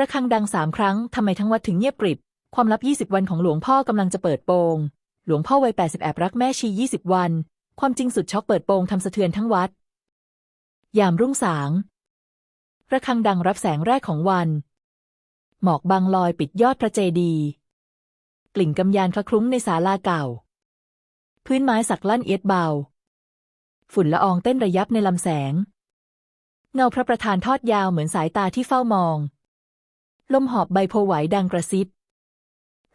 ระฆังดังสามครั้งทำไมทั้งวัดถึงเงียบกริบ ความลับ 20 วันของหลวงพ่อกำลังจะเปิดโปง หลวงพ่อวัย 80 แอบรักแม่ชี 20 วัน ความจริงสุดช็อกเปิดโปงทำสะเทือนทั้งวัด ยามรุ่งสางระฆังดังรับแสงแรกของวัน หมอกบางลอยปิดยอดพระเจดีย์กลิ่นกำยานคละคลุ้งในศาลาเก่า พื้นไม้สักลั่นเอียดเบา ฝุ่นละอองเต้นระยับในลำแสง เงาพระประธานทอดยาวเหมือนสายตาที่เฝ้ามอง ลมหอบใบโพไหวดังกระซิบ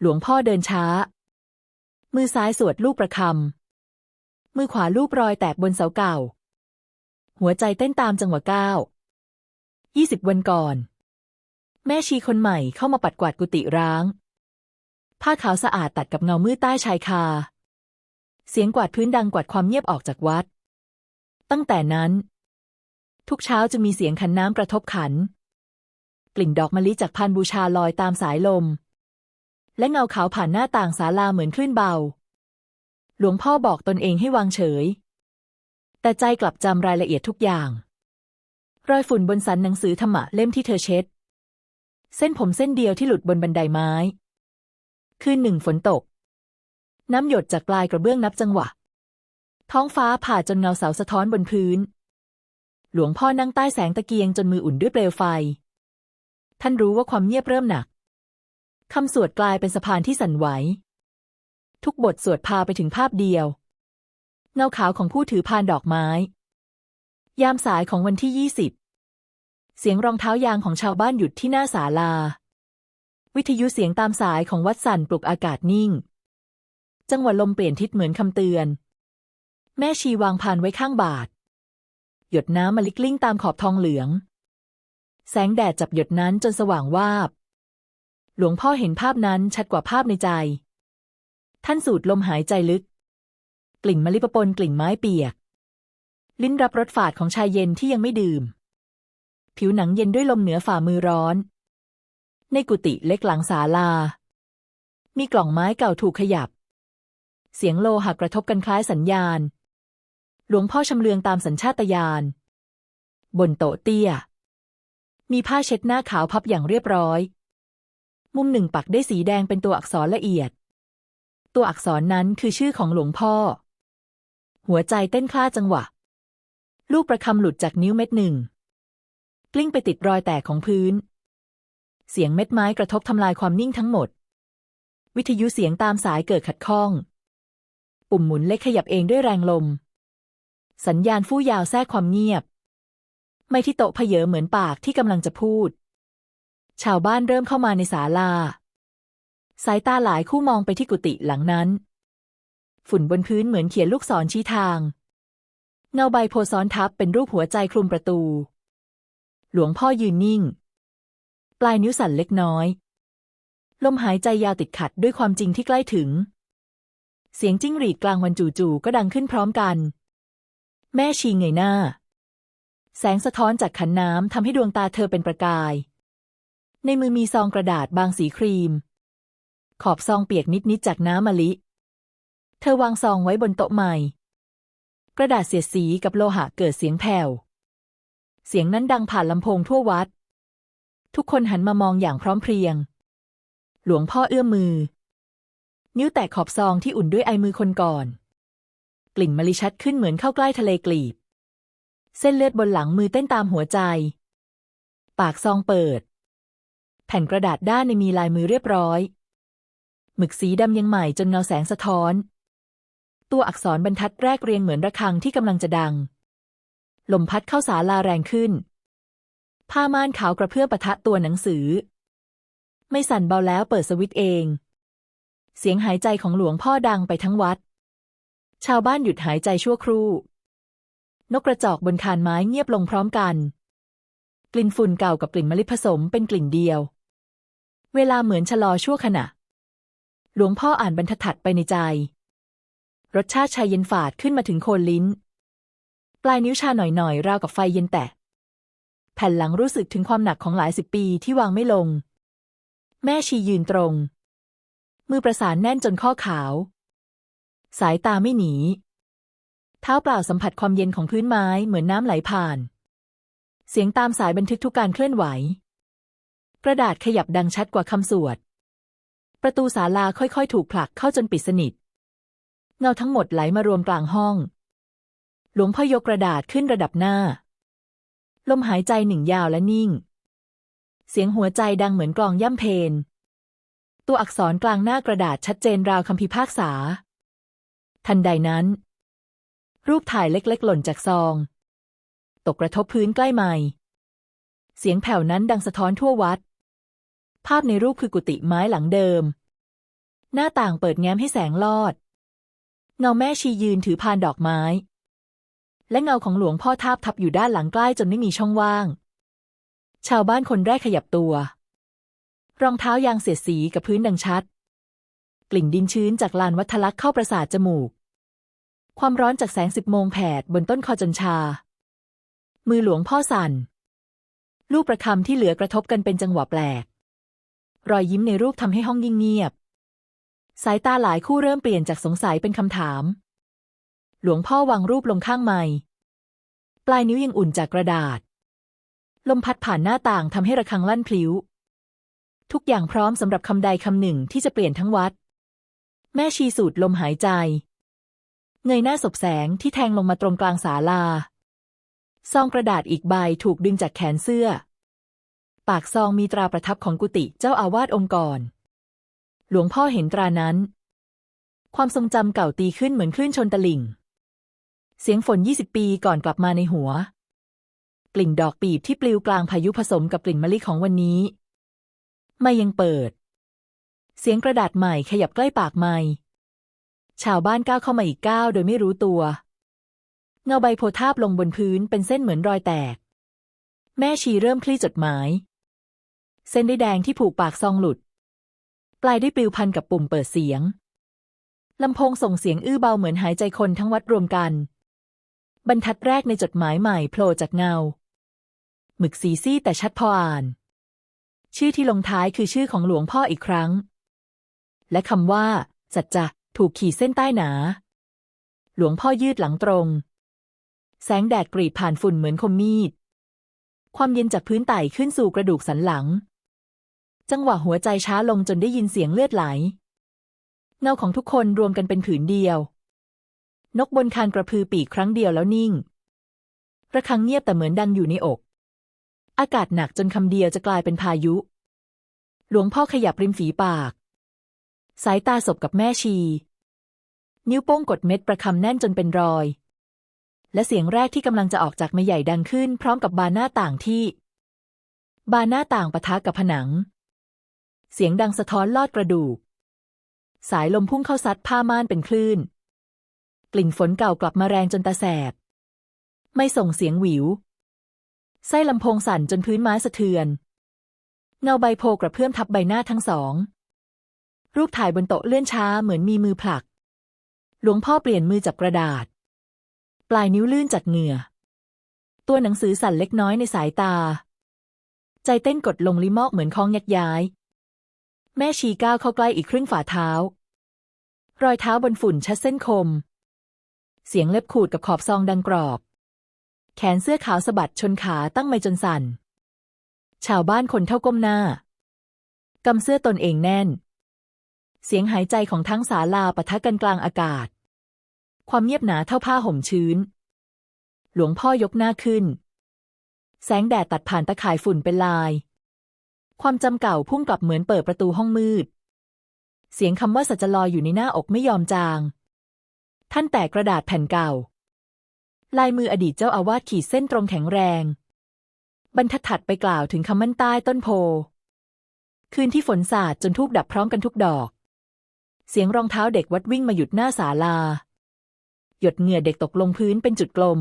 หลวงพ่อเดินช้า มือซ้ายสวดลูกประคำมือขวาลูบรอยแตกบนเสาเก่า หัวใจเต้นตามจังหวะก้าวยี่สิบวันก่อน แม่ชีคนใหม่เข้ามาปัดกวาดกุฏิร้าง ผ้าขาวสะอาดตัดกับเงามืดใต้ชายคา เสียงกวาดพื้นดังกวาดความเงียบออกจากวัด ตั้งแต่นั้น ทุกเช้าจะมีเสียงขันน้ำกระทบขัน กลิ่นดอกมะลิจากพานบูชาลอยตามสายลม และเงาขาวผ่านหน้าต่างศาลาเหมือนคลื่นเบา หลวงพ่อบอกตนเองให้วางเฉย แต่ใจกลับจำรายละเอียดทุกอย่าง รอยฝุ่นบนสันหนังสือธรรมะเล่มที่เธอเช็ด เส้นผมเส้นเดียวที่หลุดบนบันไดไม้ คืนหนึ่งฝนตก น้ำหยดจากปลายกระเบื้องนับจังหวะ ท้องฟ้าผ่าจนเงาเสาสะท้อนบนพื้นหลวงพ่อนั่งใต้แสงตะเกียงจนมืออุ่นด้วยเปลวไฟ ท่านรู้ว่าความเงียบเริ่มหนัก คำสวดกลายเป็นสะพานที่สั่นไหว ทุกบทสวดพาไปถึงภาพเดียว เงาขาวของผู้ถือพานดอกไม้ ยามสายของวันที่ยี่สิบเสียงรองเท้ายางของชาวบ้านหยุดที่หน้าศาลา วิทยุเสียงตามสายของวัดสั่นปลุกอากาศนิ่ง จังหวะลมเปลี่ยนทิศเหมือนคำเตือน แม่ชีวางพานไว้ข้างบาท หยดน้ำมาลิกลิ้งตามขอบทองเหลือง แสงแดดจับหยดนั้นจนสว่างวาบ หลวงพ่อเห็นภาพนั้นชัดกว่าภาพในใจ ท่านสูดลมหายใจลึก กลิ่นมะลิปปนกลิ่นไม้เปียก ลิ้นรับรสฝาดของชายเย็นที่ยังไม่ดื่ม ผิวหนังเย็นด้วยลมเหนือฝ่ามือร้อน ในกุฏิเล็กหลังศาลา มีกล่องไม้เก่าถูกขยับ เสียงโลหะกระทบกันคล้ายสัญญาณ หลวงพ่อชำเลืองตามสัญชาตญาณบนโต๊ะเตี้ย มีผ้าเช็ดหน้าขาวพับอย่างเรียบร้อย มุมหนึ่งปักได้สีแดงเป็นตัวอักษรละเอียด ตัวอักษรนั้นคือชื่อของหลวงพ่อ หัวใจเต้นคล้าจังหวะ ลูกประคำหลุดจากนิ้วเม็ดหนึ่ง กลิ้งไปติดรอยแตกของพื้น เสียงเม็ดไม้กระทบทำลายความนิ่งทั้งหมด วิทยุเสียงตามสายเกิดขัดข้อง ปุ่มหมุนเล็กขยับเองด้วยแรงลม สัญญาณฟู่ยาวแทรกความเงียบ ไม่ที่โตะเพเยอเหมือนปากที่กำลังจะพูด ชาวบ้านเริ่มเข้ามาในศาลา สายตาหลายคู่มองไปที่กุฏิหลังนั้น ฝุ่นบนพื้นเหมือนเขียนลูกศรชี้ทาง เงาใบโพซ้อนทับเป็นรูปหัวใจคลุมประตู หลวงพ่อยืนนิ่ง ปลายนิ้วสั่นเล็กน้อย ลมหายใจยาวติดขัดด้วยความจริงที่ใกล้ถึง เสียงจิ้งหรีดกลางวันจู่ๆก็ดังขึ้นพร้อมกัน แม่ชีเงยหน้า แสงสะท้อนจากขันน้ำทำให้ดวงตาเธอเป็นประกาย ในมือมีซองกระดาษบางสีครีม ขอบซองเปียกนิดๆจากน้ำมะลิ เธอวางซองไว้บนโต๊ะใหม่ กระดาษเสียดสีกับโลหะเกิดเสียงแผ่ว เสียงนั้นดังผ่านลำโพงทั่ววัด ทุกคนหันมามองอย่างพร้อมเพรียง หลวงพ่อเอื้อมมือ นิ้วแตะขอบซองที่อุ่นด้วยไอมือคนก่อน กลิ่นมะลิชัดขึ้นเหมือนเข้าใกล้ทะเลกลีบ เส้นเลือดบนหลังมือเต้นตามหัวใจ ปากซองเปิด แผ่นกระดาษด้านในมีลายมือเรียบร้อย หมึกสีดำยังใหม่จนเงาแสงสะท้อน ตัวอักษรบรรทัดแรกเรียงเหมือนระฆังที่กำลังจะดัง ลมพัดเข้าศาลาแรงขึ้น ผ้าม่านขาวกระเพื่อมปะทะตัวหนังสือ ไม่สั่นเบาแล้วเปิดสวิตเอง เสียงหายใจของหลวงพ่อดังไปทั้งวัด ชาวบ้านหยุดหายใจชั่วครู่ นกกระจอกบนคานไม้เงียบลงพร้อมกัน กลิ่นฝุ่นเก่ากับกลิ่นมะลิผสมเป็นกลิ่นเดียว เวลาเหมือนชะลอชั่วขณะ หลวงพ่ออ่านบรรทัดถัดไปในใจ รสชาติชายเย็นฝาดขึ้นมาถึงโคนลิ้น ปลายนิ้วชาหน่อยๆ ราวกับไฟเย็นแตะ แผ่นหลังรู้สึกถึงความหนักของหลายสิบปีที่วางไม่ลง แม่ชียืนตรง มือประสานแน่นจนข้อขาว สายตาไม่หนี เท้าเปล่าสัมผัสความเย็นของพื้นไม้เหมือนน้ำไหลผ่าน เสียงตามสายบันทึกทุกการเคลื่อนไหว กระดาษขยับดังชัดกว่าคำสวด ประตูศาลาค่อยๆ ถูกผลักเข้าจนปิดสนิท เงาทั้งหมดไหลมารวมกลางห้อง หลวงพ่อยกกระดาษขึ้นระดับหน้า ลมหายใจหนึ่งยาวและนิ่ง เสียงหัวใจดังเหมือนกลองย่ำเพนตัวอักษรกลางหน้ากระดาษชัดเจนราวคำพิพากษา ทันใดนั้น รูปถ่ายเล็กๆ หล่นจากซอง ตกกระทบพื้นใกล้ไมค์เสียงแผ่วนั้นดังสะท้อนทั่ววัด ภาพในรูปคือกุฏิไม้หลังเดิม หน้าต่างเปิดแง้มให้แสงลอด เงาแม่ชียืนถือพานดอกไม้ และเงาของหลวงพ่อทาบทับอยู่ด้านหลังใกล้จนไม่มีช่องว่าง ชาวบ้านคนแรกขยับตัว รองเท้ายางเสียดสีกับพื้นดังชัด กลิ่นดินชื้นจากลานวัดทะลักษ์เข้าประสาทจมูก ความร้อนจากแสงสิบโมงแผดบนต้นคอจนชา มือหลวงพ่อสั่น ลูกประคำที่เหลือกระทบกันเป็นจังหวะแปลก รอยยิ้มในรูปทำให้ห้องยิ่งเงียบ สายตาหลายคู่เริ่มเปลี่ยนจากสงสัยเป็นคำถาม หลวงพ่อวางรูปลงข้างไม้ปลายนิ้วยังอุ่นจากกระดาษ ลมพัดผ่านหน้าต่างทำให้ระฆังลั่นพลิ้ว ทุกอย่างพร้อมสำหรับคำใดคำหนึ่งที่จะเปลี่ยนทั้งวัด แม่ชีสูดลมหายใจ เงยหน้าสบแสงที่แทงลงมาตรงกลางศาลา ซองกระดาษอีกใบถูกดึงจากแขนเสื้อ ปากซองมีตราประทับของกุฏิเจ้าอาวาสองค์กร หลวงพ่อเห็นตรานั้น ความทรงจำเก่าตีขึ้นเหมือนคลื่นชนตลิ่ง เสียงฝนยี่สิบปีก่อนกลับมาในหัว กลิ่นดอกปีบที่ปลิวกลางพายุผสมกับกลิ่นมะลิของวันนี้ ไม่ยังเปิด เสียงกระดาษใหม่ขยับใกล้ปากไม่ ชาวบ้านก้าวเข้ามาอีกก้าวโดยไม่รู้ตัว เงาใบโพธาบลงบนพื้นเป็นเส้นเหมือนรอยแตก แม่ชีเริ่มคลี่จดหมาย เส้นได้แดงที่ผูกปากซองหลุด ปลายได้ปลิวพันกับปุ่มเปิดเสียงลำโพงส่งเสียงอื้อเบาเหมือนหายใจคนทั้งวัดรวมกัน บรรทัดแรกในจดหมายใหม่โผล่จากเงา หมึกสีซี่แต่ชัดพออ่าน ชื่อที่ลงท้ายคือชื่อของหลวงพ่ออีกครั้ง และคำว่าสัจจะ ถูกขีดเส้นใต้หนา หลวงพ่อยืดหลังตรง แสงแดดกรีดผ่านฝุ่นเหมือนคมมีด ความเย็นจากพื้นไต่ขึ้นสู่กระดูกสันหลัง จังหวะหัวใจช้าลงจนได้ยินเสียงเลือดไหล เงาของทุกคนรวมกันเป็นผืนเดียว นกบนคานกระพือปีกครั้งเดียวแล้วนิ่ง ระฆังเงียบแต่เหมือนดังอยู่ในอก อากาศหนักจนคำเดียวจะกลายเป็นพายุ หลวงพ่อขยับริมฝีปาก สายตาสบกับแม่ชี นิ้วโป้งกดเม็ดประคำแน่นจนเป็นรอย และเสียงแรกที่กำลังจะออกจากไม่ใหญ่ดังขึ้น พร้อมกับบานหน้าต่างที่ บานหน้าต่างปะทะกับผนัง เสียงดังสะท้อนลอดกระดูก สายลมพุ่งเข้าซัดผ้าม่านเป็นคลื่น กลิ่นฝนเก่ากลับมาแรงจนตาแสบ ไม่ส่งเสียงหวิว ไส้ลำโพงสั่นจนพื้นไม้สะเทือน เงาใบโพกระเพื่อมทับใบหน้าทั้งสอง รูปถ่ายบนโต๊ะเลื่อนช้าเหมือนมีมือผลัก หลวงพ่อเปลี่ยนมือจับกระดาษ ปลายนิ้วลื่นจากเหงื่อ ตัวหนังสือสั่นเล็กน้อยในสายตา ใจเต้นกดลงลิมอกเหมือนคล้องยักย้าย แม่ชีก้าวเข้าใกล้อีกครึ่งฝ่าเท้า รอยเท้าบนฝุ่นชัดเส้นคม เสียงเล็บขูดกับขอบซองดังกรอบ แขนเสื้อขาวสะบัดชนขาตั้งไม่จนสั่น ชาวบ้านคนเท่าก้มหน้ากำเสื้อตนเองแน่น เสียงหายใจของทั้งศาลาปะทะกันกลางอากาศ ความเงียบหนาเท่าผ้าห่มชื้น หลวงพ่อยกหน้าขึ้น แสงแดดตัดผ่านตะข่ายฝุ่นเป็นลาย ความจำเก่าพุ่งกลับเหมือนเปิดประตูห้องมืด เสียงคำว่าสัจลอยอยู่ในหน้าอกไม่ยอมจาง ท่านแตกกระดาษแผ่นเก่า ลายมืออดีตเจ้าอาวาสขีดเส้นตรงแข็งแรง บรรทัดถัดไปกล่าวถึงคำมั่นใต้ต้นโพ คืนที่ฝนสาดจนทูบดับพร้อมกันทุกดอก เสียงรองเท้าเด็กวัดวิ่งมาหยุดหน้าศาลา หยดเหงื่อเด็กตกลงพื้นเป็นจุดกลม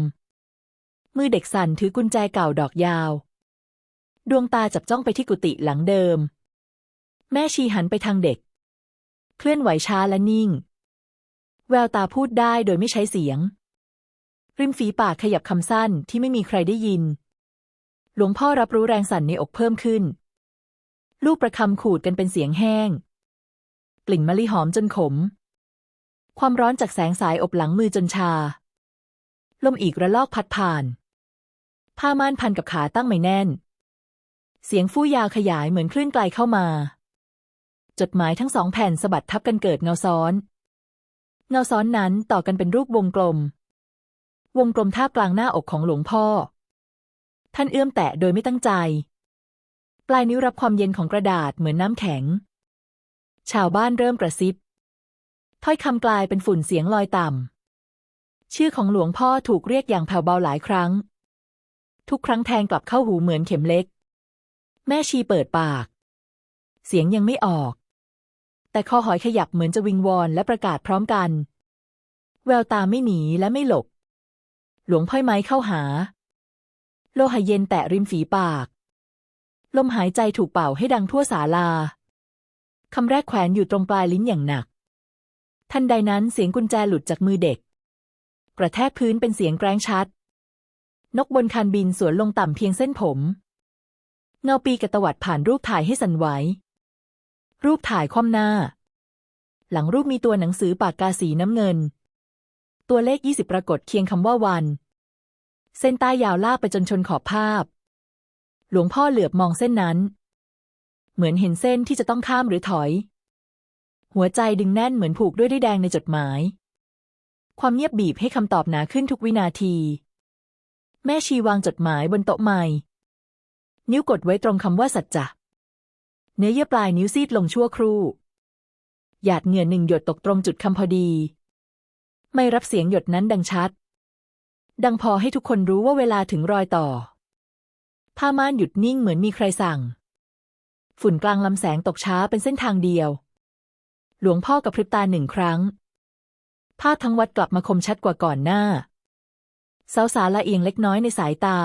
มือเด็กสั่นถือกุญแจเก่าดอกยาว ดวงตาจับจ้องไปที่กุฏิหลังเดิม แม่ชีหันไปทางเด็ก เคลื่อนไหวช้าและนิ่ง แววตาพูดได้โดยไม่ใช้เสียง ริมฝีปากขยับคำสั้นที่ไม่มีใครได้ยิน หลวงพ่อรับรู้แรงสั่นในอกเพิ่มขึ้น ลูกประคำขูดกันเป็นเสียงแห้ง กลิ่นมะลิหอมจนขม ความร้อนจากแสงสายอบหลังมือจนชา ลมอีกระลอกพัดผ่าน ผ้าม่านพันกับขาตั้งไม่แน่น เสียงฟู่ยาวขยายเหมือนคลื่นไกลเข้ามา จดหมายทั้งสองแผ่นสะบัดทับกันเกิดเงาซ้อน เงาซ้อนนั้นต่อกันเป็นรูปวงกลม วงกลมท่ากลางหน้าอกของหลวงพ่อ ท่านเอื้อมแตะโดยไม่ตั้งใจปลายนิ้วรับความเย็นของกระดาษเหมือนน้ำแข็ง ชาวบ้านเริ่มกระซิบ ถ้อยคำกลายเป็นฝุ่นเสียงลอยต่ำ ชื่อของหลวงพ่อถูกเรียกอย่างแผ่วเบาหลายครั้ง ทุกครั้งแทงกลับเข้าหูเหมือนเข็มเล็ก แม่ชีเปิดปาก เสียงยังไม่ออก แต่คอหอยขยับเหมือนจะวิงวอนและประกาศพร้อมกัน แววตาไม่หนีและไม่หลบ หลวงพ่อไม้เข้าหา โลหะเย็นแตะริมฝีปาก ลมหายใจถูกเป่าให้ดังทั่วศาลา คำแรกแขวนอยู่ตรงปลายลิ้นอย่างหนัก ทันใดนั้นเสียงกุญแจหลุดจากมือเด็ก กระแทกพื้นเป็นเสียงแกร้งชัด นกบนคานบินสวนลงต่ำเพียงเส้นผม เงาปีกระตวัดผ่านรูปถ่ายให้สั่นไหว รูปถ่ายคว่ำหน้า หลังรูปมีตัวหนังสือปากกาสีน้ำเงิน ตัวเลขยี่สิบปรากฏเคียงคำว่าวัน เส้นใต้ยาวลากไปจนชนขอบภาพ หลวงพ่อเหลือบมองเส้นนั้น เหมือนเห็นเส้นที่จะต้องข้ามหรือถอย หัวใจดึงแน่นเหมือนผูกด้วยด้แดงในจดหมาย ความเงียบบีบให้คำตอบหนาขึ้นทุกวินาที แม่ชีวางจดหมายบนโต๊ะใหม่นิ้วกดไว้ตรงคำว่าสัจจะเนื้อเยื่อปลายนิ้วซีดลงชั่วครู่ หยาดเหงื่อหนึ่งหยดตกตรงจุดคำพอดี ไม่รับเสียงหยดนั้นดังชัด ดังพอให้ทุกคนรู้ว่าเวลาถึงรอยต่อ ผ้าม่านหยุดนิ่งเหมือนมีใครสั่ง ฝุ่นกลางลำแสงตกช้าเป็นเส้นทางเดียว หลวงพ่อกับพริบตาหนึ่งครั้ง ภาพทั้งวัดกลับมาคมชัดกว่าก่อนหน้า เสาสาละเอียงเล็กน้อยในสายตา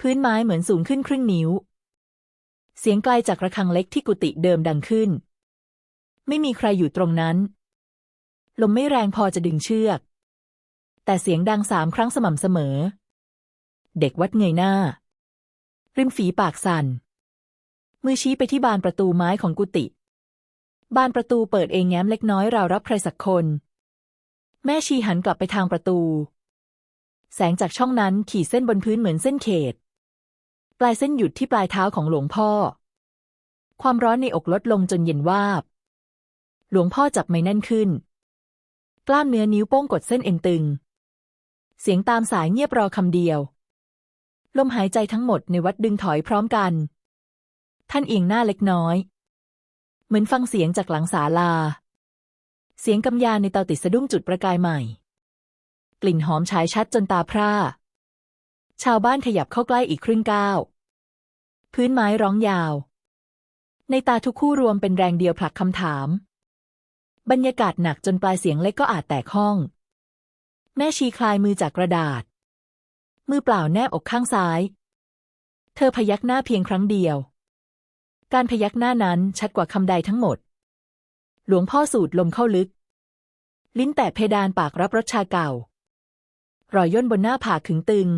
พื้นไม้เหมือนสูงขึ้นครึ่งนิ้ว เสียงไกลจากระฆังเล็กที่กุฏิเดิมดังขึ้น ไม่มีใครอยู่ตรงนั้น ลมไม่แรงพอจะดึงเชือก แต่เสียงดังสามครั้งสม่ำเสมอ เด็กวัดเงยหน้า ริมฝีปากสั่น มือชี้ไปที่บานประตูไม้ของกุฏิบานประตูเปิดเองแง้มเล็กน้อยราวรับใครสักคน แม่ชีหันกลับไปทางประตู แสงจากช่องนั้นขีดเส้นบนพื้นเหมือนเส้นเขต ปลายเส้นหยุดที่ปลายเท้าของหลวงพ่อ ความร้อนในอกลดลงจนเย็นวาบ หลวงพ่อจับไม่แน่นขึ้น กล้ามเนื้อนิ้วโป้งกดเส้นเอ็นตึง เสียงตามสายเงียบรอคำเดียว ลมหายใจทั้งหมดในวัดดึงถอยพร้อมกัน ท่านเอียงหน้าเล็กน้อย เหมือนฟังเสียงจากหลังศาลา เสียงกำยานในเตาติดสะดุ้งจุดประกายใหม่ กลิ่นหอมฉายชัดจนตาพร่า ชาวบ้านขยับเข้าใกล้อีกครึ่งก้าว พื้นไม้ร้องยาว ในตาทุกคู่รวมเป็นแรงเดียวผลักคำถาม บรรยากาศหนักจนปลายเสียงเล็กก็อาจแตกห้อง แม่ชีคลายมือจากกระดาษ มือเปล่าแนบอกข้างซ้าย เธอพยักหน้าเพียงครั้งเดียว การพยักหน้านั้นชัดกว่าคำใดทั้งหมด หลวงพ่อสูดลมเข้าลึก ลิ้นแตะเพดานปากรับรสชาเก่า รอยย่นบนหน้าผากขึงตึง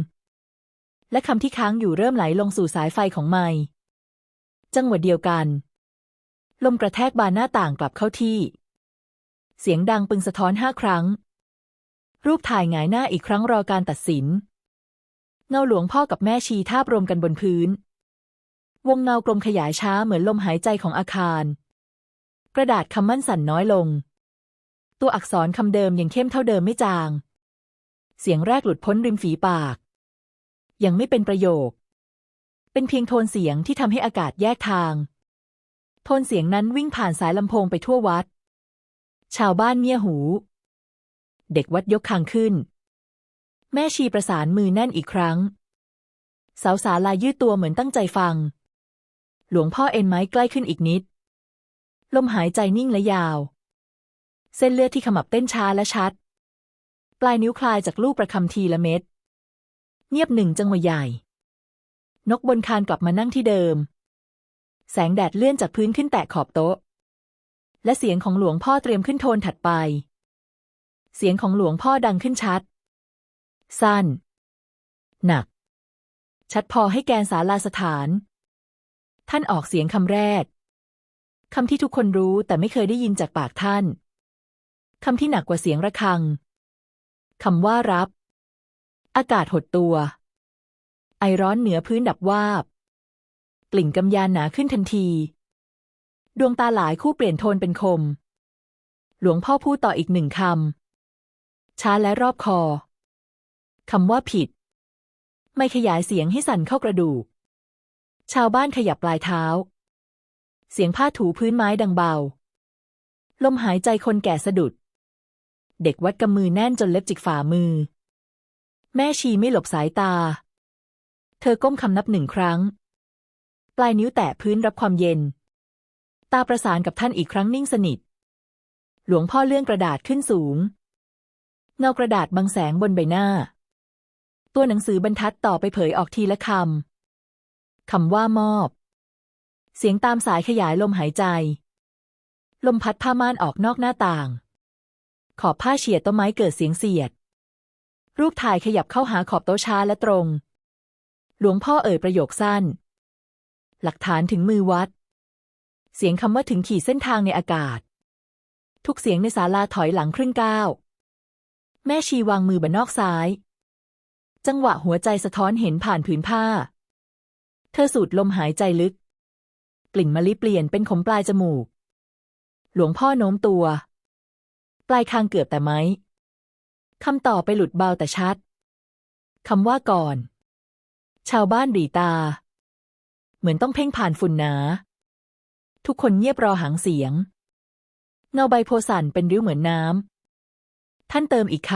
และคำที่ค้างอยู่เริ่มไหลลงสู่สายไฟของไม้จังหวะเดียวกัน ลมกระแทกบานหน้าต่างกลับเข้าที่ เสียงดังปึงสะท้อนห้าครั้ง รูปถ่ายหงายหน้าอีกครั้งรอการตัดสิน เงาหลวงพ่อกับแม่ชีทาบรวมกันบนพื้น วงเงากลมขยายช้าเหมือนลมหายใจของอาคาร กระดาษคำมั่นสั่นน้อยลง ตัวอักษรคำเดิมยังเข้มเท่าเดิมไม่จาง เสียงแรกหลุดพ้นริมฝีปาก ยังไม่เป็นประโยค เป็นเพียงโทนเสียงที่ทำให้อากาศแยกทาง โทนเสียงนั้นวิ่งผ่านสายลำโพงไปทั่ววัด ชาวบ้านเงี่ยหู เด็กวัดยกคางขึ้น แม่ชีประสานมือแน่นอีกครั้งสาวสาลายืดตัวเหมือนตั้งใจฟัง หลวงพ่อเอ็นไม้ใกล้ขึ้นอีกนิด ลมหายใจนิ่งและยาว เส้นเลือดที่ขมับเต้นช้าและชัด ปลายนิ้วคลายจากลูกประคำทีละเม็ด เงียบหนึ่งจังหวะใหญ่ นกบนคานกลับมานั่งที่เดิม แสงแดดเลื่อนจากพื้นขึ้นแตะขอบโต๊ะ และเสียงของหลวงพ่อเตรียมขึ้นโทนถัดไป เสียงของหลวงพ่อดังขึ้นชัด สั้น หนักชัดพอให้แกนสาลาสถาน ท่านออกเสียงคำแรกคำที่ทุกคนรู้แต่ไม่เคยได้ยินจากปากท่านคำที่หนักกว่าเสียงระฆังคำว่ารับ อากาศหดตัว ไอร้อนเหนือพื้นดับวาบ กลิ่นกำยานหนาขึ้นทันที ดวงตาหลายคู่เปลี่ยนโทนเป็นคม หลวงพ่อพูดต่ออีกหนึ่งคำ ช้าและรอบคอ คำว่าผิด ไม่ขยายเสียงให้สั่นเข้ากระดูก ชาวบ้านขยับปลายเท้า เสียงผ้าถูพื้นไม้ดังเบา ลมหายใจคนแก่สะดุด เด็กวัดกำมือแน่นจนเล็บจิกฝ่ามือ แม่ชีไม่หลบสายตา เธอก้มคำนับหนึ่งครั้ง ปลายนิ้วแตะพื้นรับความเย็น ตาประสานกับท่านอีกครั้งนิ่งสนิท หลวงพ่อเลื่อนกระดาษขึ้นสูง เงากระดาษบังแสงบนใบหน้า ตัวหนังสือบรรทัดต่อไปเผยออกทีละคำ คำว่ามอบ เสียงตามสายขยายลมหายใจ ลมพัดผ้าม่านออกนอกหน้าต่าง ขอบผ้าเฉียดต้นไม้เกิดเสียงเสียด รูปถ่ายขยับเข้าหาขอบโต๊ะช้าและตรง หลวงพ่อเอ่ยประโยคสั้น หลักฐานถึงมือวัด เสียงคำว่าถึงขีดเส้นทางในอากาศ ทุกเสียงในศาลาถอยหลังครึ่งก้าวแม่ชีวางมือบนนอกซ้าย จังหวะหัวใจสะท้อนเห็นผ่านผืนผ้า เธอสูดลมหายใจลึก กลิ่นมะลิเปลี่ยนเป็นขมปลายจมูก หลวงพ่อโน้มตัว ปลายคางเกือบแต่ไม้คำต่อไปหลุดเบาแต่ชัดคำว่าก่อน ชาวบ้านรีตา เหมือนต้องเพ่งผ่านฝุ่นหนา ทุกคนเงียบรอหางเสียง เงาใบโพสันเป็นริ้วเหมือนน้ำ ท่านเติมอีกค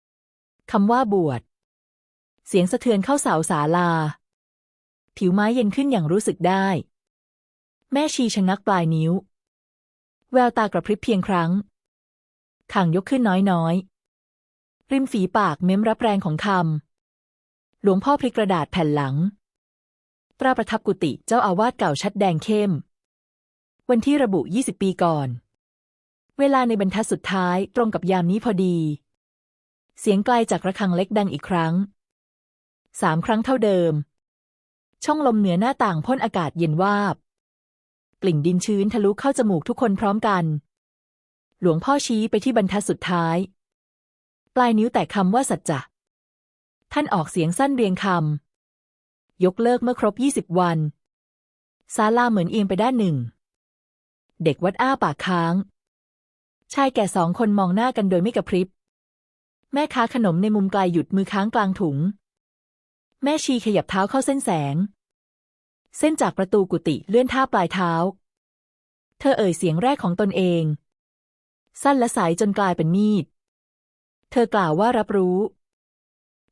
ำคำว่าบวช เสียงสะเทือนเข้าเสาศาลา ผิวไม้เย็นขึ้นอย่างรู้สึกได้ แม่ชีชะงักปลายนิ้ว แววตากระพริบเพียงครั้งข่างยกขึ้นน้อยๆ ริมฝีปากเม้มรับแรงของคำ หลวงพ่อพลิกกระดาษแผ่นหลัง ตราประทับกุฏิเจ้าอาวาสเก่าชัดแดงเข้ม วันที่ระบุ 20 ปีก่อน เวลาในบรรทัดสุดท้ายตรงกับยามนี้พอดี เสียงไกลจากระฆังเล็กดังอีกครั้ง สามครั้งเท่าเดิม ช่องลมเหนือหน้าต่างพ่นอากาศเย็นวาบ กลิ่นดินชื้นทะลุเข้าจมูกทุกคนพร้อมกัน หลวงพ่อชี้ไปที่บรรทัดสุดท้าย ปลายนิ้วแตะคำว่าสัจจะ ท่านออกเสียงสั้นเรียงคำ ยกเลิกเมื่อครบยี่สิบวันศาลาเหมือนเอียงไปด้านหนึ่ง เด็กวัดอ้าปากค้าง ชายแก่สองคนมองหน้ากันโดยไม่กระพริบ แม่ค้าขนมในมุมไกลหยุดมือค้างกลางถุง แม่ชีขยับเท้าเข้าเส้นแสง เส้นจากประตูกุฏิเลื่อนท่าปลายเท้า เธอเอ่ยเสียงแรกของตนเอง สั้นและสายจนกลายเป็นมีด เธอกล่าวว่ารับรู้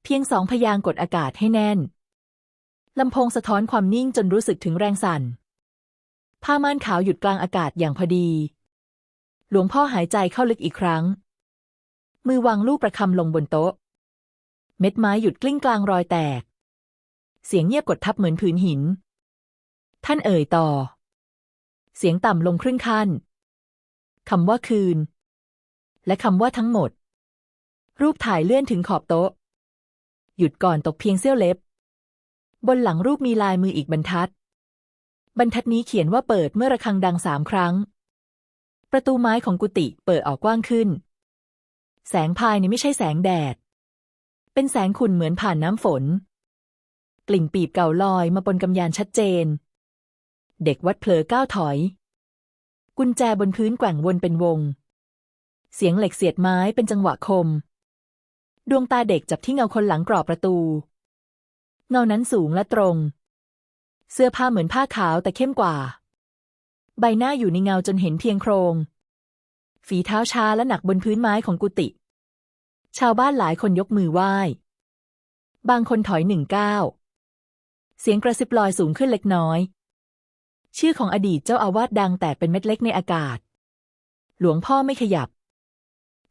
เพียงสองพยางกดอากาศให้แน่นลำโพงสะท้อนความนิ่งจนรู้สึกถึงแรงสั่น ผ้าม่านขาวหยุดกลางอากาศอย่างพอดี หลวงพ่อหายใจเข้าลึกอีกครั้ง มือวางลูกประคำลงบนโต๊ะ เม็ดไม้หยุดกลิ้งกลางรอยแตก เสียงเงียบกดทับเหมือนผืนหิน ท่านเอ่ยต่อ เสียงต่ำลงครึ่งขั้นคำว่าคืน และคำว่าทั้งหมด รูปถ่ายเลื่อนถึงขอบโต๊ะ หยุดก่อนตกเพียงเสี้ยวเล็บ บนหลังรูปมีลายมืออีกบรรทัด บรรทัดนี้เขียนว่าเปิดเมื่อระฆังดังสามครั้ง ประตูไม้ของกุฏิเปิดออกกว้างขึ้น แสงภายในไม่ใช่แสงแดด เป็นแสงขุ่นเหมือนผ่านน้ำฝน กลิ่นปีบเก่าลอยมาบนกำยานชัดเจน เด็กวัดเผลอก้าวถอย กุญแจบนพื้นแกว่งวนเป็นวง เสียงเหล็กเสียดไม้เป็นจังหวะคม ดวงตาเด็กจับที่เงาคนหลังกรอบประตู เงานั้นสูงและตรง เสื้อผ้าเหมือนผ้าขาวแต่เข้มกว่า ใบหน้าอยู่ในเงาจนเห็นเพียงโครง ฝีเท้าช้าและหนักบนพื้นไม้ของกุฏิชาวบ้านหลายคนยกมือไหว้ บางคนถอยหนึ่งก้าว เสียงกระซิบลอยสูงขึ้นเล็กน้อย ชื่อของอดีตเจ้าอาวาสดังแต่เป็นเม็ดเล็กในอากาศ หลวงพ่อไม่ขยับ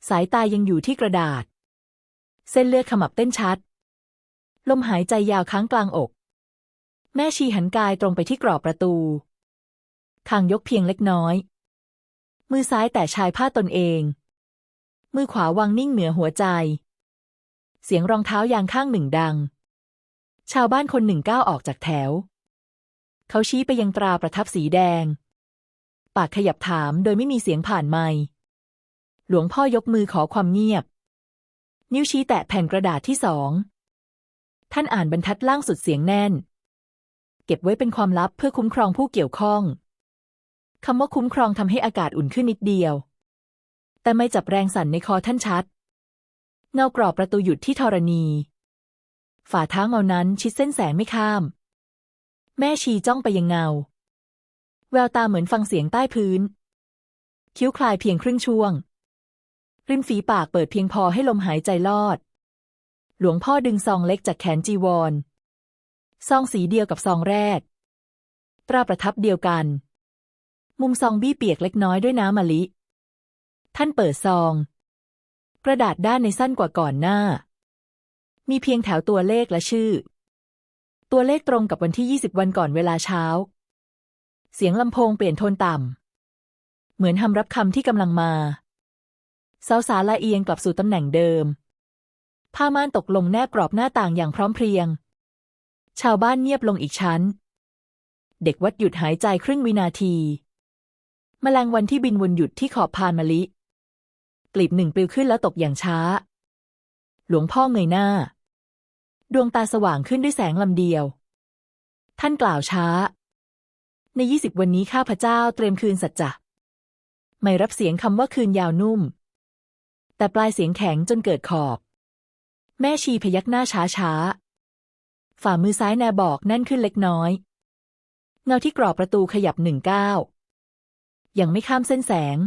สายตายังอยู่ที่กระดาษ เส้นเลือดขมับเต้นชัด ลมหายใจยาวค้างกลางอก แม่ชีหันกายตรงไปที่กรอบประตูคางยกเพียงเล็กน้อย มือซ้ายแต่ชายผ้าตนเอง มือขวาวางนิ่งเหนือหัวใจ เสียงรองเท้ายางข้างหนึ่งดัง ชาวบ้านคนหนึ่งก้าวออกจากแถว เขาชี้ไปยังตราประทับสีแดง ปากขยับถามโดยไม่มีเสียงผ่านไมค์หลวงพ่อยกมือขอความเงียบ นิ้วชี้แตะแผ่นกระดาษที่สอง ท่านอ่านบรรทัดล่างสุดเสียงแน่น เก็บไว้เป็นความลับเพื่อคุ้มครองผู้เกี่ยวข้องคำว่าคุ้มครองทำให้อากาศอุ่นขึ้นนิดเดียว แต่ไม่จับแรงสั่นในคอท่านชัด เงากรอบประตูหยุดที่ธรณี ฝ่าเท้าเงานั้นชิดเส้นแสงไม่ข้าม แม่ชีจ้องไปยังเงา แววตาเหมือนฟังเสียงใต้พื้น คิ้วคลายเพียงครึ่งช่วง ริมฝีปากเปิดเพียงพอให้ลมหายใจลอด หลวงพ่อดึงซองเล็กจากแขนจีวร ซองสีเดียวกับซองแรก ตราประทับเดียวกัน มุมซองบี้เปียกเล็กน้อยด้วยน้ำมะลิ ท่านเปิดซอง กระดาษด้านในสั้นกว่าก่อนหน้า มีเพียงแถวตัวเลขและชื่อ ตัวเลขตรงกับวันที่ 20 วันก่อนเวลาเช้า เสียงลำโพงเปลี่ยนโทนต่ำ เหมือนทำรับคำที่กำลังมาเสาสาละเอียงกลับสู่ตำแหน่งเดิม ผ้าม่านตกลงแนบกรอบหน้าต่างอย่างพร้อมเพรียง ชาวบ้านเงียบลงอีกชั้น เด็กวัดหยุดหายใจครึ่งวินาทีมแมลงวันที่บินวนหยุดที่ขอบพานมะลิ กลีบหนึ่งปลิวขึ้นแล้วตกอย่างช้า หลวงพ่อเงยหน้า ดวงตาสว่างขึ้นด้วยแสงลำเดียว ท่านกล่าวช้า ในยี่สิบวันนี้ข้าพเจ้าเตรียมคืนสัจจะไม่รับเสียงคำว่าคืนยาวนุ่ม แต่ปลายเสียงแข็งจนเกิดขอบ แม่ชีพยักหน้าช้าช้าฝ่ามือซ้ายแนบอกแน่นขึ้นเล็กน้อย เงาที่กรอบประตูขยับหนึ่งก้าวยังไม่ข้ามเส้นแสง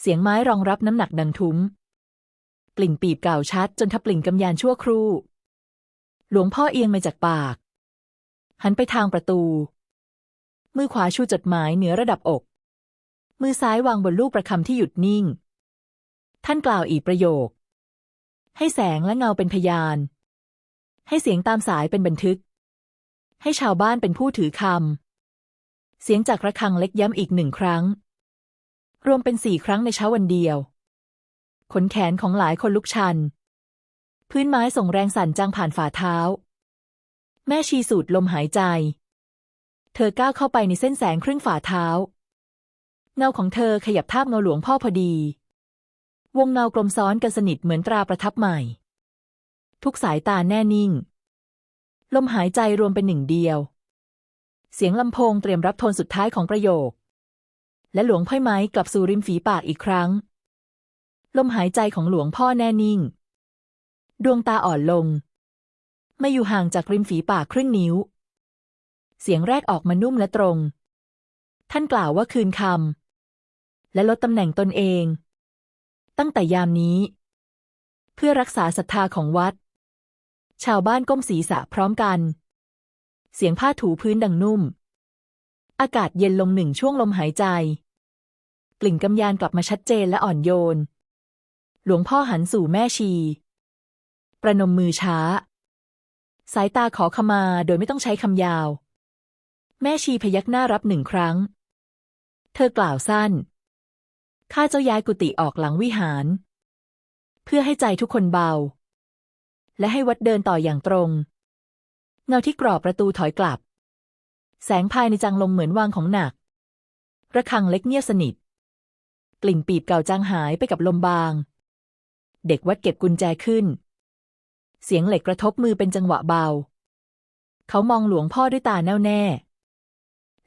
เสียงไม้รองรับน้ำหนักดังทุ้ม กลิ่นปีบเก่าชัดจนทับปลิ่งกำยานชั่วครู่ หลวงพ่อเอียงมาจากปาก หันไปทางประตู มือขวาชูจดหมายเหนือระดับอก มือซ้ายวางบนลูกประคำที่หยุดนิ่ง ท่านกล่าวอีกประโยค ให้แสงและเงาเป็นพยาน ให้เสียงตามสายเป็นบันทึก ให้ชาวบ้านเป็นผู้ถือคำ เสียงจากระฆังเล็กย้ำอีกหนึ่งครั้ง รวมเป็นสี่ครั้งในเช้าวันเดียว ขนแขนของหลายคนลุกชัน พื้นไม้ส่งแรงสั่นจางผ่านฝ่าเท้า แม่ชีสูดลมหายใจ เธอก้าวเข้าไปในเส้นแสงครึ่งฝ่าเท้า เงาของเธอขยับทาบเงาหลวงพ่อพอดี วงเงากลมซ้อนกันสนิทเหมือนตราประทับใหม่ ทุกสายตาแน่นิ่ง ลมหายใจรวมเป็นหนึ่งเดียว เสียงลำโพงเตรียมรับโทนสุดท้ายของประโยค และหลวงพ่อไม้กลับสู่ริมฝีปากอีกครั้ง ลมหายใจของหลวงพ่อแน่นิ่ง ดวงตาอ่อนลงไม่อยู่ห่างจากริมฝีปากครึ่งนิ้ว เสียงแรกออกมานุ่มและตรง ท่านกล่าวว่าคืนคำและลดตำแหน่งตนเอง ตั้งแต่ยามนี้ เพื่อรักษาศรัทธาของวัด ชาวบ้านก้มศีรษะพร้อมกัน เสียงผ้าถูพื้นดังนุ่ม อากาศเย็นลงหนึ่งช่วงลมหายใจ กลิ่นกำยานกลับมาชัดเจนและอ่อนโยน หลวงพ่อหันสู่แม่ชี ประนมมือช้า สายตาขอขมาโดยไม่ต้องใช้คำยาว แม่ชีพยักหน้ารับหนึ่งครั้ง เธอกล่าวสั้น ข้าเจ้าย้ายกุฏิออกหลังวิหาร เพื่อให้ใจทุกคนเบา และให้วัดเดินต่ออย่างตรง เงาที่กรอบประตูถอยกลับ แสงภายในจังลงเหมือนวางของหนัก ระฆังเล็กเงียบสนิท กลิ่นปีบเก่าจางหายไปกับลมบางเด็กวัดเก็บกุญแจขึ้น เสียงเหล็กกระทบมือเป็นจังหวะเบา เขามองหลวงพ่อด้วยตาแน่วแน่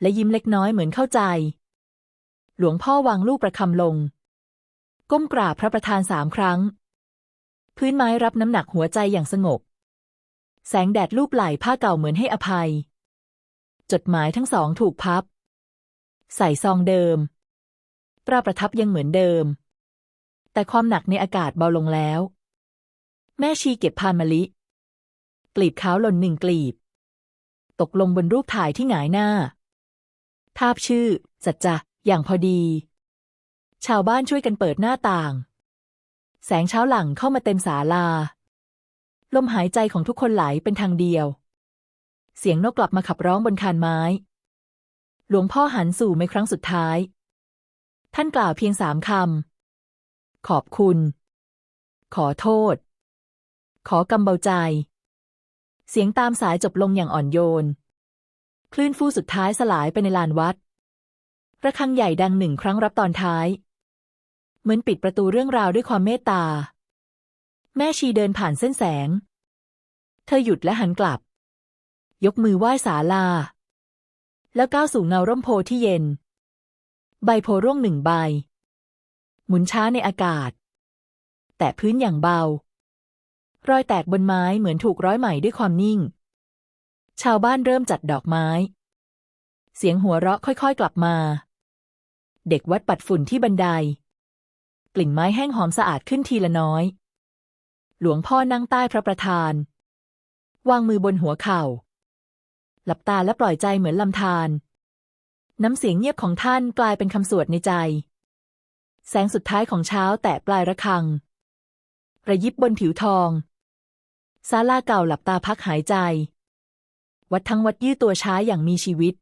และยิ้มเล็กน้อยเหมือนเข้าใจ หลวงพ่อวางลูกประคำลง ก้มกราบพระประธานสามครั้ง พื้นไม้รับน้ำหนักหัวใจอย่างสงบ แสงแดดลูบไหล่ผ้าเก่าเหมือนให้อภัย จดหมายทั้งสองถูกพับ ใส่ซองเดิม ตราประทับยังเหมือนเดิม แต่ความหนักในอากาศเบาลงแล้ว แม่ชีเก็บพานมะลิ กลีบขาวหล่นหนึ่งกลีบ ตกลงบนรูปถ่ายที่หงายหน้า ทาบชื่อสัจจะ อย่างพอดี ชาวบ้านช่วยกันเปิดหน้าต่าง แสงเช้าหลังเข้ามาเต็มศาลา ลมหายใจของทุกคนไหลเป็นทางเดียว เสียงนกกลับมาขับร้องบนคานไม้ หลวงพ่อหันสู่ไม่ครั้งสุดท้าย ท่านกล่าวเพียงสามคำขอบคุณ ขอโทษ ขอกำเบาใจ เสียงตามสายจบลงอย่างอ่อนโยน คลื่นฟูสุดท้ายสลายไปในลานวัด ระฆังใหญ่ดังหนึ่งครั้งรับตอนท้าย เหมือนปิดประตูเรื่องราวด้วยความเมตตา แม่ชีเดินผ่านเส้นแสง เธอหยุดและหันกลับ ยกมือไหว้ศาลา แล้วก้าวสู่เงาร่มโพที่เย็น ใบโพร่วงหนึ่งใบ หมุนช้าในอากาศ แตะพื้นอย่างเบา รอยแตกบนไม้เหมือนถูกร้อยใหม่ด้วยความนิ่ง ชาวบ้านเริ่มจัดดอกไม้ เสียงหัวเราะค่อยๆกลับมา เด็กวัดปัดฝุ่นที่บันได กลิ่นไม้แห้งหอมสะอาดขึ้นทีละน้อย หลวงพ่อนั่งใต้พระประธาน วางมือบนหัวเข่า หลับตาและปล่อยใจเหมือนลำธารน้ำเสียงเงียบของท่านกลายเป็นคำสวดในใจ แสงสุดท้ายของเช้าแตะปลายระฆัง ระยิบบนผิวทอง ศาลาเก่าหลับตาพักหายใจ วัดทั้งวัดยืดตัวช้าอย่างมีชีวิต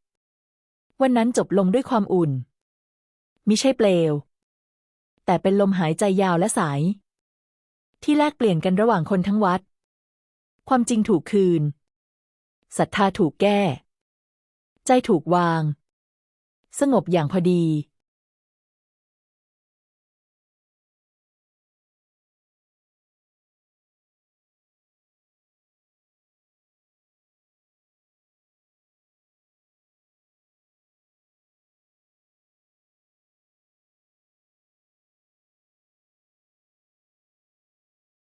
วันนั้นจบลงด้วยความอุ่น มิใช่เปลว แต่เป็นลมหายใจยาวและใสที่แลกเปลี่ยนกันระหว่างคนทั้งวัด ความจริงถูกคืนศรัทธาถูกแก้ ใจถูกวาง สงบอย่างพอดี